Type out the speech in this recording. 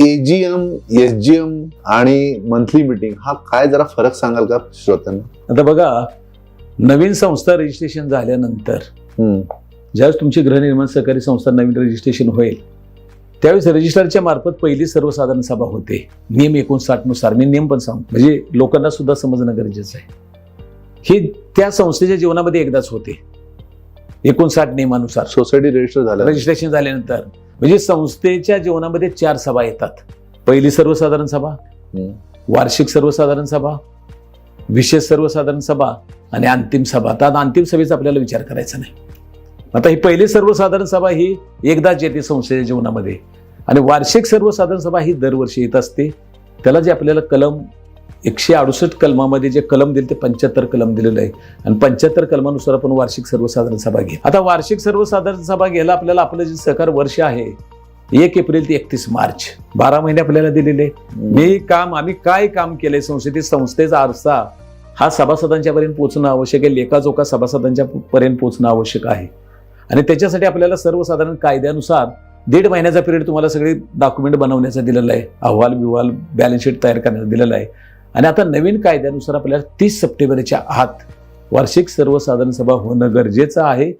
AGM SGM आणि monthly meeting हा काय जरा फरक सांगाल का श्रोत्यांना? आता बघा नवीन संस्था रजिस्ट्रेशन झाल्यानंतर ज्यावेळेस तुमची गृहनिर्माण सहकारी संस्था नवीन रजिस्ट्रेशन होईल त्यावेळेस रजिस्ट्रारच्या मार्फत पहिली सर्वसाधारण सभा होते. नियम एकोणसाठनुसार मी नियम पण सांगतो. म्हणजे लोकांना सुद्धा समजणं गरजेचं आहे. हे त्या संस्थेच्या जीवनामध्ये एकदाच होते. एकोणसाठ नियमानुसार. सोसायटी रजिस्टर झालं रजिस्ट्रेशन झाल्यानंतर. म्हणजे संस्थेच्या जीवनामध्ये चार सभा येतात. पहिली सर्वसाधारण सभा. वार्षिक सर्वसाधारण सभा विशेष सर्वसाधारण सभा आणि अंतिम सभा. तर आता अंतिम सभेचा आपल्याला विचार करायचा नाही. आता ही पहिली सर्वसाधारण सभा ही एकदाच येते संस्थेच्या जीवनामध्ये. आणि वार्षिक सर्वसाधारण सभा ही दरवर्षी येत असते. त्याला जे आपल्याला कलम एकशे अडुसष्ट कलमामध्ये जे कलम दिले ते पंच्याहत्तर कलम दिलेलं आहे. आणि पंच्याहत्तर कलमानुसार आपण वार्षिक सर्वसाधारण सभा घे आता वार्षिक सर्वसाधारण सभा घ्यायला आपल्याला आपलं जे सहकार वर्ष आहे एक एप्रिल ते एकतीस मार्च. बारा महिने आपल्याला दिलेले. मी काम आम्ही काय काम केले संस्थेतील संस्थेचा आरसा हा सभासदांच्या पर्यंत पोहोचणं आवश्यक आहे. लेखाजोखा सभासदांच्या पर्यंत पोहोचणं आवश्यक आहे. आणि त्याच्यासाठी आपल्याला सर्वसाधारण कायद्यानुसार दीड महिन्याचा पिरियड तुम्हाला सगळे डॉक्युमेंट बनवण्याचा दिलेला आहे. अहवाल विवाल बॅलन्स शीट तयार करण्याचा दिलेला आहे. आणि आता नवीन कायद्यानुसार आपल्याला तीस सप्टेंबरच्या आत वार्षिक सर्वसाधारण सभा होणं गरजेचं आहे.